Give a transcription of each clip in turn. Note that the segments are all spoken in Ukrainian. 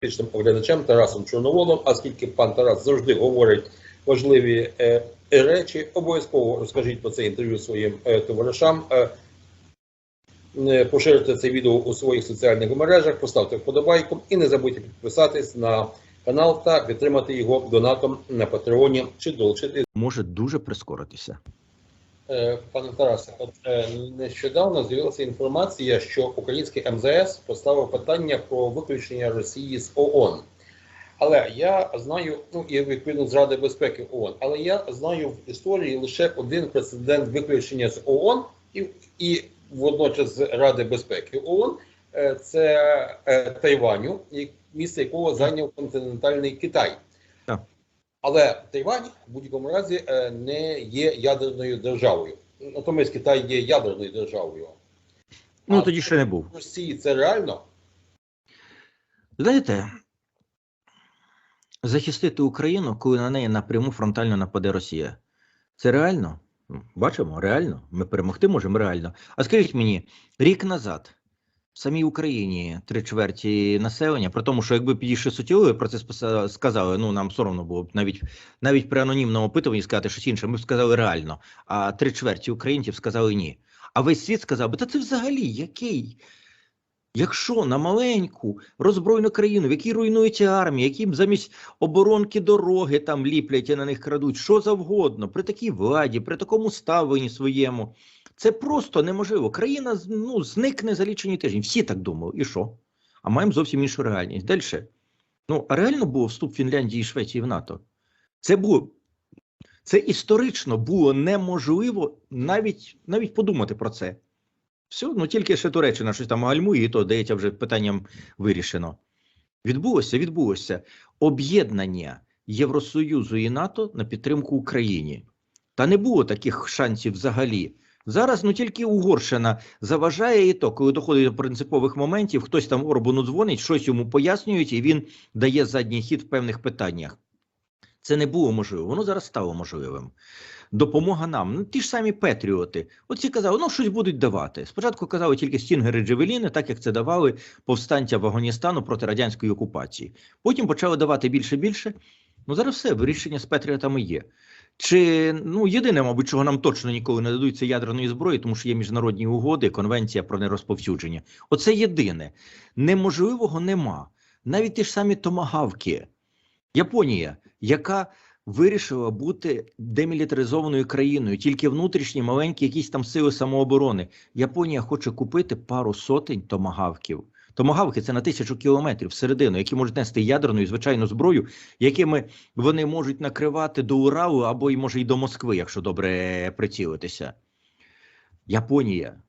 політичним оглядачем Тарасом Чорноволом, оскільки пан Тарас завжди говорить важливі е, речі, обов'язково розкажіть про це інтерв'ю своїм е, товаришам. Е, е, поширити це відео у своїх соціальних мережах, поставте вподобайку і не забудьте підписатись на канал та підтримати його донатом на Патреоні чи долучити може дуже прискоритися. Е, Пане Тарасе, от е, нещодавно з'явилася інформація, що український МЗС поставив питання про виключення Росії з ООН. Але я знаю, ну і відповідно з Ради безпеки ООН, але я знаю в історії лише один прецедент виключення з ООН і, і водночас з Ради безпеки ООН. Е, Це Тайваню, місце якого зайняв континентальний Китай. Але Тайвань в будь-якому разі е, не є ядерною державою. Натомість Китай є ядерною державою. Ну А тоді ще не був. Росії це реально? Знаєте, захистити Україну, коли на неї напряму фронтально нападе Росія. Це реально? Ну, Бачимо, реально. Ми перемогти можемо реально. А скажіть мені, рік назад в самій Україні три чверті населення, при тому, що якби підійшли суттєві, про це сказали, ну нам соромно було б навіть навіть при анонімному опитуванні сказати щось інше, ми б сказали реально. А три чверті українців сказали ні. А весь світ сказав би, та це взагалі який? Якщо на маленьку роззброєну країну, в якій руйнується армія, яким замість оборонки дороги там ліплять і на них крадуть, що завгодно, при такій владі, при такому ставленні своєму, це просто неможливо. Країна ну, зникне за лічені тижні. Всі так думали. І що? А маємо зовсім іншу реальність. Далі. Ну, а реально був вступ Фінляндії і Швеції в НАТО. Це було. Це історично було неможливо навіть, навіть подумати про це. Все, ну тільки ще Туреччина щось там гальмує, і то здається, вже питанням вирішено. Відбулося, відбулося об'єднання Євросоюзу і НАТО на підтримку Україні. Та не було таких шансів взагалі. Зараз ну тільки Угорщина заважає і то, коли доходить до принципових моментів, хтось там Орбану дзвонить, щось йому пояснюють, і він дає задній хід в певних питаннях. Це не було можливо, воно зараз стало можливим. Допомога нам. Ну, ті ж самі Петріоти. Оці казали, ну щось будуть давати. Спочатку казали тільки стінгери Джевеліни, так як це давали повстанця в Афганістану проти радянської окупації. Потім почали давати більше більше. Ну зараз все, вирішення з Петріотами є. Чи ну єдине, мабуть, чого нам точно ніколи не дадуть, це ядерної зброї, тому що є міжнародні угоди, конвенція про нерозповсюдження. Оце єдине. Неможливого нема. Навіть ті ж самі томагавки. Японія, яка вирішила бути демілітаризованою країною, тільки внутрішні маленькі якісь там сили самооборони. Японія хоче купити пару сотень томагавків. Томагавки це на тисячу кілометрів всередину, які можуть нести ядерну і звичайну зброю, якими вони можуть накривати до Уралу або й може й до Москви, якщо добре прицілитися. Японія,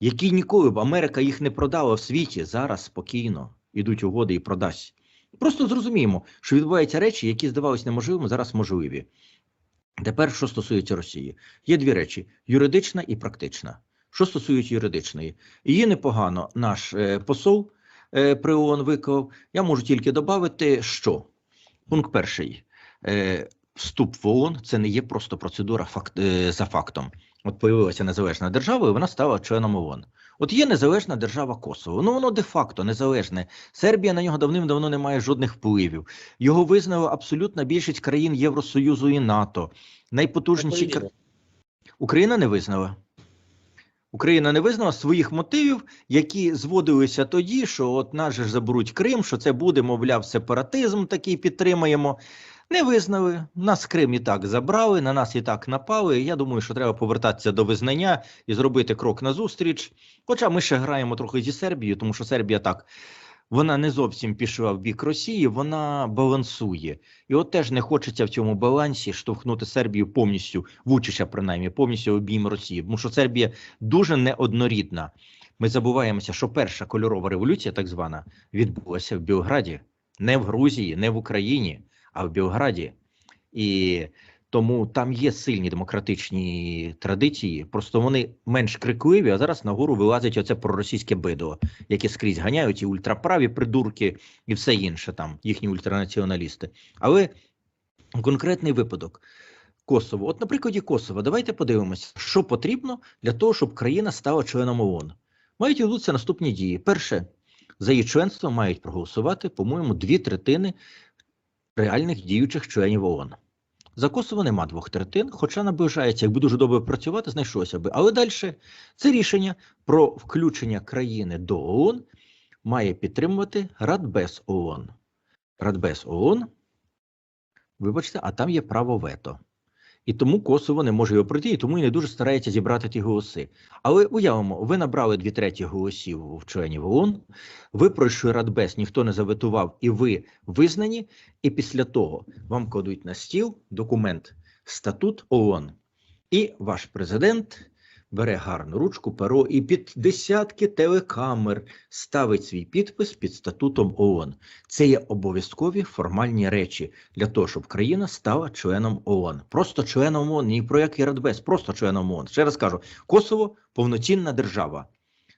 які ніколи б Америка їх не продала в світі, зараз спокійно ідуть угоди і продасть. Просто зрозуміємо, що відбуваються речі, які здавалися неможливими, зараз можливі. Тепер, що стосується Росії, є дві речі: юридична і практична. Що стосується юридичної, її непогано наш е, посол е, при ООН виклав. Я можу тільки додати, що пункт перший: е, вступ в ООН це не є просто процедура факт, за фактом. От появилася незалежна держава, і вона стала членом ООН. От є незалежна держава Косово. Ну воно де-факто незалежне. Сербія на нього давним-давно не має жодних впливів. Його визнала абсолютна більшість країн Євросоюзу і НАТО. Найпотужніші кра- Україна не визнала. Україна не визнала своїх мотивів, які зводилися тоді, що от нас же заберуть Крим, що це буде, мовляв, сепаратизм такий підтримаємо. Не визнали. Нас Крим і так забрали, на нас і так напали. Я думаю, що треба повертатися до визнання і зробити крок назустріч. Хоча ми ще граємо трохи зі Сербією, тому що Сербія так. Вона не зовсім пішла в бік Росії, вона балансує. І от теж не хочеться в цьому балансі штовхнути Сербію повністю, Вучича принаймні, повністю обійм Росії. Тому що Сербія дуже неоднорідна. Ми забуваємося, що перша кольорова революція, так звана, відбулася в Білграді, не в Грузії, не в Україні, а в Білграді. І тому там є сильні демократичні традиції, просто вони менш крикливі, а зараз нагору вилазить оце проросійське бидло, яке скрізь ганяють і ультраправі придурки, і все інше там, їхні ультранаціоналісти. Але конкретний випадок. Косово. От на прикладі Косова, давайте подивимося, що потрібно для того, щоб країна стала членом ООН. Мають відбутися наступні дії. Перше За її членство мають проголосувати, по-моєму, дві третини реальних діючих членів ООН. За Косово нема двох третин, хоча наближається, якби дуже добре працювати, знайшлося би. Але далі це рішення про включення країни до ООН має підтримувати Радбез ООН. Радбез ООН, вибачте, а там є право вето. І тому Косово не може його пройти, і тому і не дуже старається зібрати ті голоси. Але уявимо, ви набрали дві треті голосів в членів ООН, ви пройшли Радбез, ніхто не заветував, і ви визнані. І після того вам кладуть на стіл документ статут ООН. І ваш президент бере гарну ручку, перо і під десятки телекамер ставить свій підпис під статутом ООН. Це є обов'язкові формальні речі для того, щоб країна стала членом ООН. Просто членом ООН, ні про який Радбез, просто членом ООН. Ще раз кажу, Косово повноцінна держава.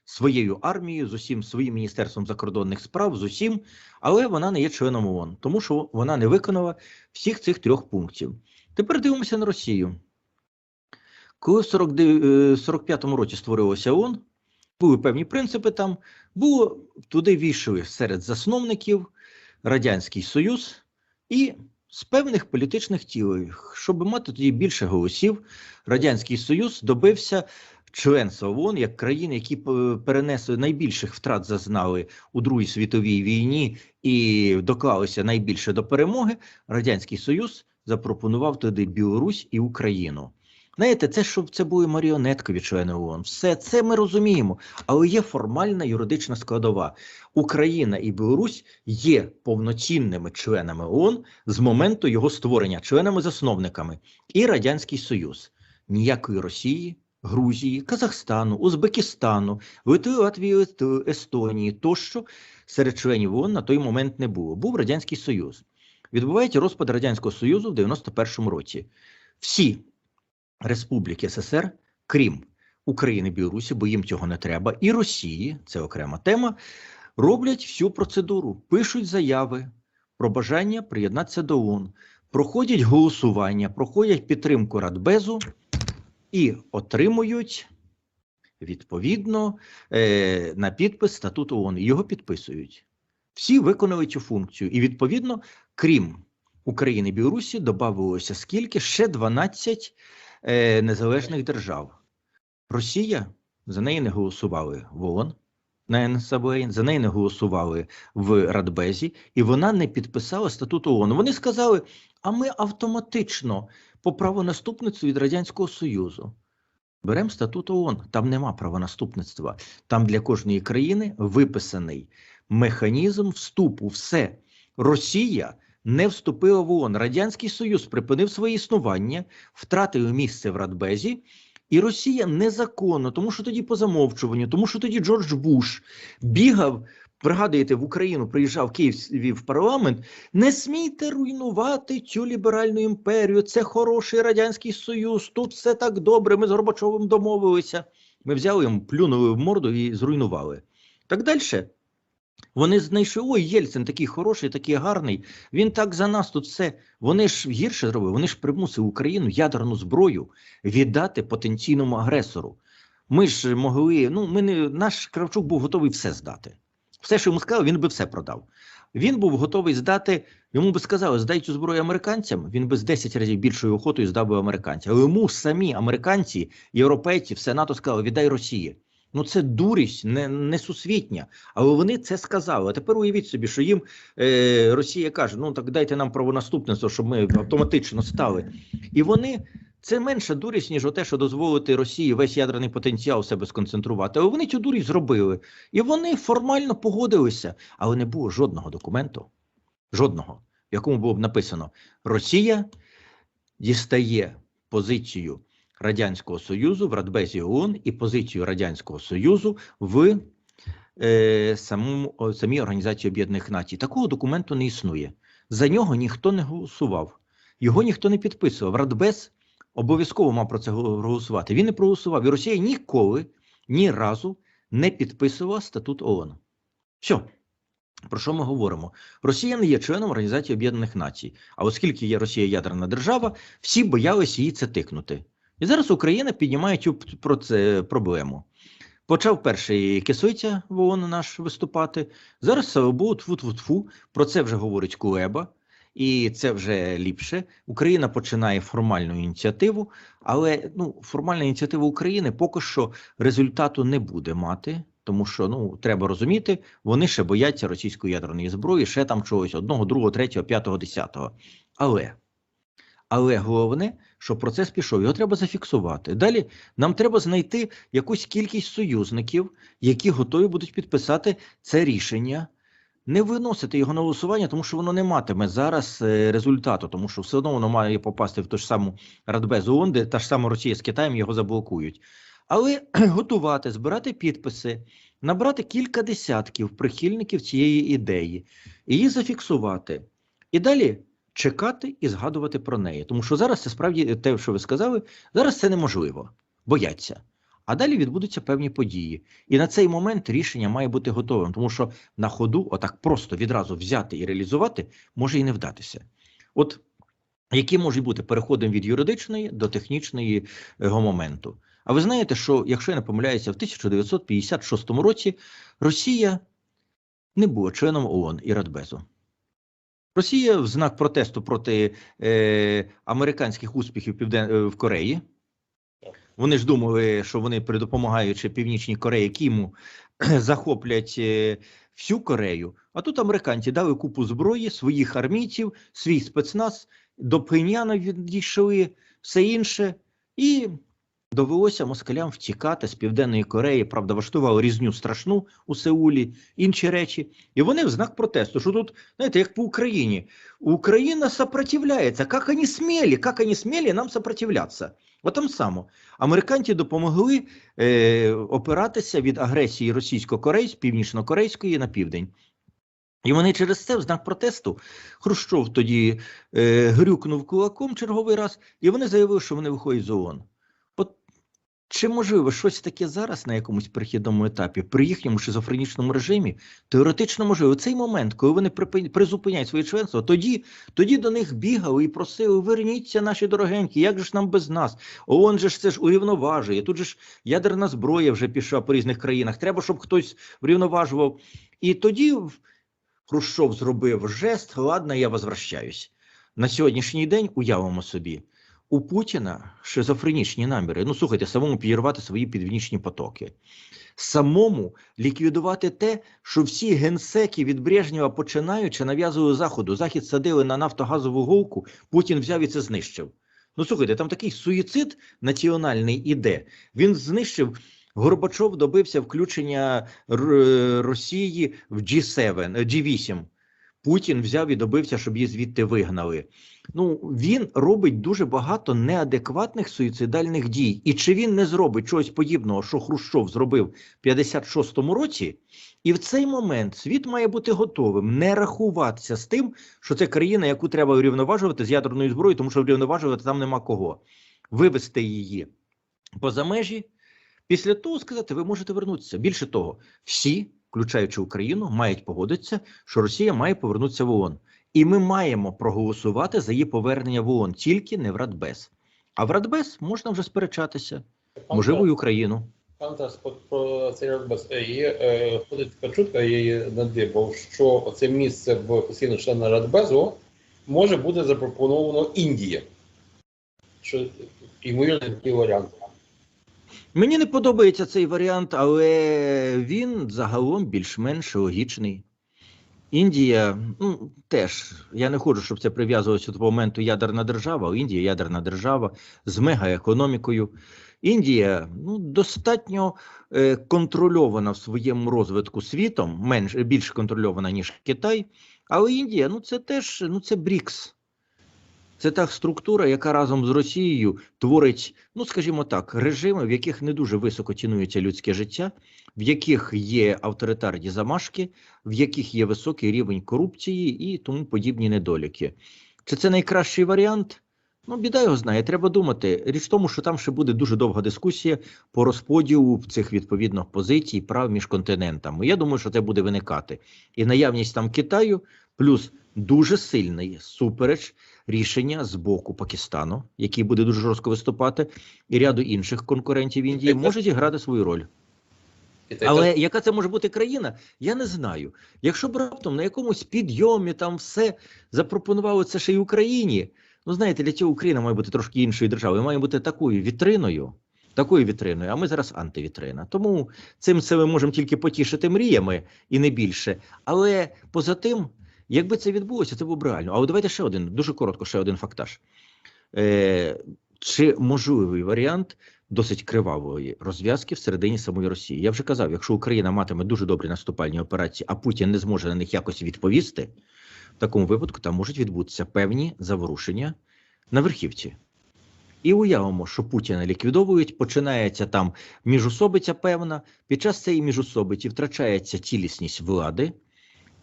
Своєю армією, з усім своїм міністерством закордонних справ, з усім, але вона не є членом ООН, тому що вона не виконала всіх цих трьох пунктів. Тепер дивимося на Росію. Коли в 45-му році створилося ООН, були певні принципи там, було туди війшли серед засновників Радянський Союз і з певних політичних тілів, щоб мати тоді більше голосів, Радянський Союз добився членства ООН як країни, які е, перенесли найбільших втрат, зазнали у Другій світовій війні і доклалися найбільше до перемоги. Радянський Союз запропонував туди Білорусь і Україну. Знаєте, це щоб це були маріонеткові члени ООН. Все це ми розуміємо, але є формальна юридична складова. Україна і Білорусь є повноцінними членами ООН з моменту його створення, членами-засновниками, і Радянський Союз. Ніякої Росії, Грузії, Казахстану, Узбекистану, Литви, Латвії, Естонії тощо серед членів ООН на той момент не було. Був Радянський Союз. Відбувається розпад Радянського Союзу в 91-му році. Всі республіки СССР, крім України, Білорусі, бо їм цього не треба, і Росії, це окрема тема, роблять всю процедуру, пишуть заяви про бажання приєднатися до ООН, проходять голосування, проходять підтримку Радбезу і отримують відповідно е, на підпис статут ООН. Його підписують. Всі виконали цю функцію. І відповідно, крім України і Білорусі, додавалося скільки? Ще 12 е, незалежних держав. Росія за неї не голосували в ООН на НСАБ, за неї не голосували в Радбезі, і вона не підписала статут ООН. Вони сказали: а ми автоматично по правонаступництву від Радянського Союзу. Беремо статут ООН, там нема правонаступництва. Там для кожної країни виписаний механізм вступу. Все. Росія не вступила в ООН. Радянський Союз припинив своє існування, втратив місце в Радбезі, і Росія незаконно, тому що тоді по замовчуванню, тому що тоді Джордж Буш бігав. Пригадуєте, в Україну приїжджав Київ в парламент. Не смійте руйнувати цю ліберальну імперію. Це хороший радянський союз. Тут все так добре. Ми з Горбачовим домовилися. Ми взяли йому, плюнули в морду і зруйнували. Так далі. Вони знайшли, ой, Єльцин такий хороший, такий гарний. Він так за нас тут все. Вони ж гірше зробили. Вони ж примусили Україну ядерну зброю віддати потенційному агресору. Ми ж могли. Ну, ми не наш Кравчук був готовий все здати. Все, що йому сказали, він би все продав. Він був готовий здати. Йому би сказали, здай цю зброю американцям. Він би з 10 разів більшою охотою здав би американцям. Але йому самі американці, європейці, все НАТО сказали, віддай Росії. Ну це дурість, не несусвітня. Але вони це сказали. А тепер уявіть собі, що їм е, Росія каже: ну так дайте нам правонаступництво, щоб ми автоматично стали. І вони це менша дурість, ніж те, що дозволити Росії весь ядерний потенціал себе сконцентрувати. Але вони цю дурість зробили. І вони формально погодилися, але не було жодного документу, жодного, в якому було б написано: Росія дістає позицію. Радянського Союзу в Радбезі ООН і позицію Радянського Союзу в е, самому, самій Організації Об'єднаних Націй. Такого документу не існує. За нього ніхто не голосував, його ніхто не підписував. Радбез обов'язково мав про це голосувати. Він не проголосував. І Росія ніколи ні разу не підписувала статут ООН. Все. Про що ми говоримо? Росія не є членом Організації Об'єднаних Націй. А оскільки є Росія ядерна держава, всі боялися їй це тикнути. І зараз Україна піднімає цю про це проблему. Почав перший кисуйця в ООН наш виступати. Зараз тфу-тфу-тфу, про це вже говорить Кулеба, і це вже ліпше. Україна починає формальну ініціативу, але ну, формальна ініціатива України поки що результату не буде мати. Тому що ну треба розуміти, вони ще бояться російської ядерної зброї, ще там чогось одного, другого, третього, п'ятого, десятого. Але, але головне, що процес пішов, його треба зафіксувати. Далі нам треба знайти якусь кількість союзників, які готові будуть підписати це рішення, не виносити його на голосування, тому що воно не матиме зараз е, результату, тому що все одно воно має попасти в ту ж саму Радбез ООН, де та ж сама Росія з Китаєм його заблокують. Але готувати, збирати підписи, набрати кілька десятків прихильників цієї ідеї, її зафіксувати. І далі чекати і згадувати про неї. Тому що зараз це справді те, що ви сказали, зараз це неможливо, бояться. А далі відбудуться певні події. І на цей момент рішення має бути готовим, тому що на ходу, отак просто відразу взяти і реалізувати, може і не вдатися. От які можуть бути переходом від юридичної до технічної е, моменту. А ви знаєте, що, якщо я не помиляюся, в 1956 році Росія не була членом ООН і Радбезу. Росія в знак протесту проти е, американських успіхів Півден... е, в Кореї. Вони ж думали, що вони, допомагаючи Північній Кореї, Кіму, захоплять е, всю Корею. А тут американці дали купу зброї, своїх армійців, свій спецназ, до Пхеньяна відійшли, все інше. І довелося москалям втікати з Південної Кореї, правда, влаштували різню страшну у Сеулі, інші речі. І вони в знак протесту, що тут, знаєте, як по Україні. Україна сопротивляється. Як вони сміли, як вони сміли нам сопротивляться? От там само. Американці допомогли е, опиратися від агресії російсько-корейської, північно-корейської на південь. І вони через це в знак протесту Хрущов тоді е, грюкнув кулаком черговий раз, і вони заявили, що вони виходять з ООН. Чи можливо щось таке зараз на якомусь перехідному етапі при їхньому шизофренічному режимі? Теоретично можливо. Цей момент, коли вони призупиняють своє членство, тоді, тоді до них бігали і просили: верніться, наші дорогенькі, як же ж нам без нас? ООН же ж це ж урівноважує. Тут же ж ядерна зброя вже пішла по різних країнах. Треба, щоб хтось врівноважував. І тоді Хрущов зробив жест, ладно, я возвращаюсь. На сьогоднішній день уявимо собі, у Путіна шизофренічні наміри. Ну, слухайте, самому підірвати свої підвнічні потоки, самому ліквідувати те, що всі генсеки від Брежнєва починаючи нав'язували Заходу. Захід садили на нафтогазову голку, Путін взяв і це знищив. Ну, слухайте, там такий суїцид національний іде. Він знищив. Горбачов добився включення Росії в G7, е, G8. Путін взяв і добився, щоб її звідти вигнали. Ну він робить дуже багато неадекватних суїцидальних дій. І чи він не зробить чогось подібного, що Хрущов зробив в 56-му році? І в цей момент світ має бути готовим не рахуватися з тим, що це країна, яку треба урівноважувати з ядерною зброєю, тому що урівноважувати там нема кого. Вивести її поза межі. Після того сказати, ви можете вернутися. Більше того, всі, включаючи Україну, мають погодитися, що Росія має повернутися в ООН. І ми маємо проголосувати за її повернення в ООН, тільки не в Радбез. А в Радбез можна вже сперечатися, можливо, і Україну. Пан Тарас, про цей Радбез. Е, Є е, ходить така чутка, я її надибав, що це місце в постійно члена Радбезу може бути запропоновано Індії. Що ймовірно такий варіант. Мені не подобається цей варіант, але він загалом більш-менш логічний. Індія, ну теж я не хочу, щоб це прив'язувалося до моменту ядерна держава. Індія ядерна держава з мегаекономікою. Індія ну, достатньо е, контрольована в своєму розвитку світом, менш більш контрольована, ніж Китай. Але Індія, ну це теж ну це БРІКС. Це та структура, яка разом з Росією творить, ну скажімо так, режими, в яких не дуже високо цінується людське життя, в яких є авторитарні замашки, в яких є високий рівень корупції і тому подібні недоліки. Чи це найкращий варіант? Ну, біда його знає. Треба думати. Річ в тому, що там ще буде дуже довга дискусія по розподілу цих відповідно позицій прав між континентами. Я думаю, що це буде виникати. І наявність там Китаю, плюс дуже сильний супереч рішення з боку Пакистану, який буде дуже жорстко виступати, і ряду інших конкурентів Індії, може зіграти свою роль. Але яка це може бути країна, я не знаю. Якщо б раптом на якомусь підйомі там все запропонували це ще й Україні, ну знаєте, для цього Україна має бути трошки іншою державою, має бути такою вітриною, такою вітриною, а ми зараз антивітрина. Тому цим це ми можемо тільки потішити мріями і не більше. Але поза тим, якби це відбулося, це було б реально. А от давайте ще один, дуже коротко, ще один фактаж. Е, чи можливий варіант досить кривавої розв'язки всередині самої Росії. Я вже казав, якщо Україна матиме дуже добрі наступальні операції, а Путін не зможе на них якось відповісти, в такому випадку там можуть відбутися певні заворушення на верхівці. І уявимо, що Путіна ліквідовують, починається там міжусобиця певна. Під час цієї міжусобиці втрачається цілісність влади,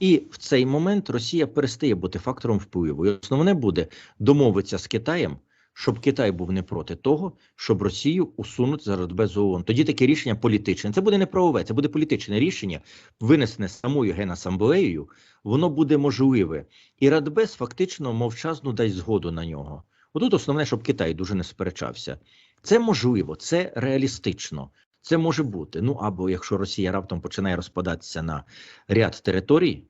і в цей момент Росія перестає бути фактором впливу. І основне буде домовитися з Китаєм, щоб Китай був не проти того, щоб Росію усунути за Радбез ООН. Тоді таке рішення політичне. Це буде не правове, це буде політичне рішення, винесене самою генасамблеєю. Воно буде можливе, і Радбез фактично мовчазно дасть згоду на нього. Отут основне, щоб Китай дуже не сперечався. Це можливо, це реалістично. Це може бути. Ну або якщо Росія раптом починає розпадатися на ряд територій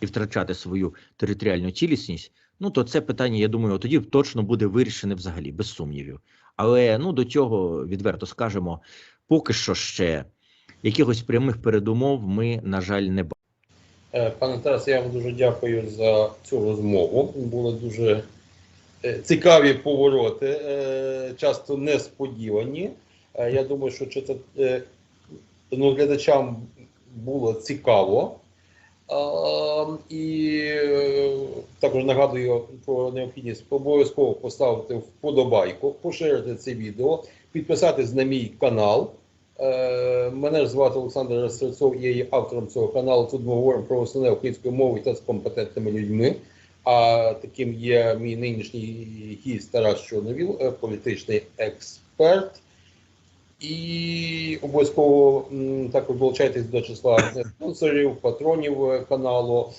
і втрачати свою територіальну цілісність, ну то це питання, я думаю, тоді точно буде вирішене взагалі, без сумнівів. Але ну до цього відверто скажемо, поки що ще якихось прямих передумов ми, на жаль, не бачимо. Е, Пане Тарасе, я вам дуже дякую за цю розмову. Були дуже е, цікаві повороти, е, часто несподівані. Я думаю, що це, ну, глядачам було цікаво. І е, також нагадую про необхідність обов'язково поставити вподобайку, поширити це відео, підписатись на мій канал. Е, Мене ж звати Олександр Стрельцов, я є автором цього каналу. Тут ми говоримо про основне українською мовою та з компетентними людьми. А таким є мій нинішній гість Тарас Чорновіл, е, політичний експерт. І обов'язково також долучайтесь до числа спонсорів, патронів е, каналу.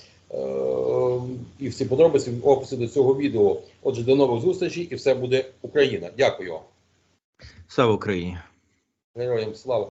І всі подробиці в описі до цього відео. Отже, до нових зустрічей і все буде Україна. Дякую. Слава Україні! Героям слава!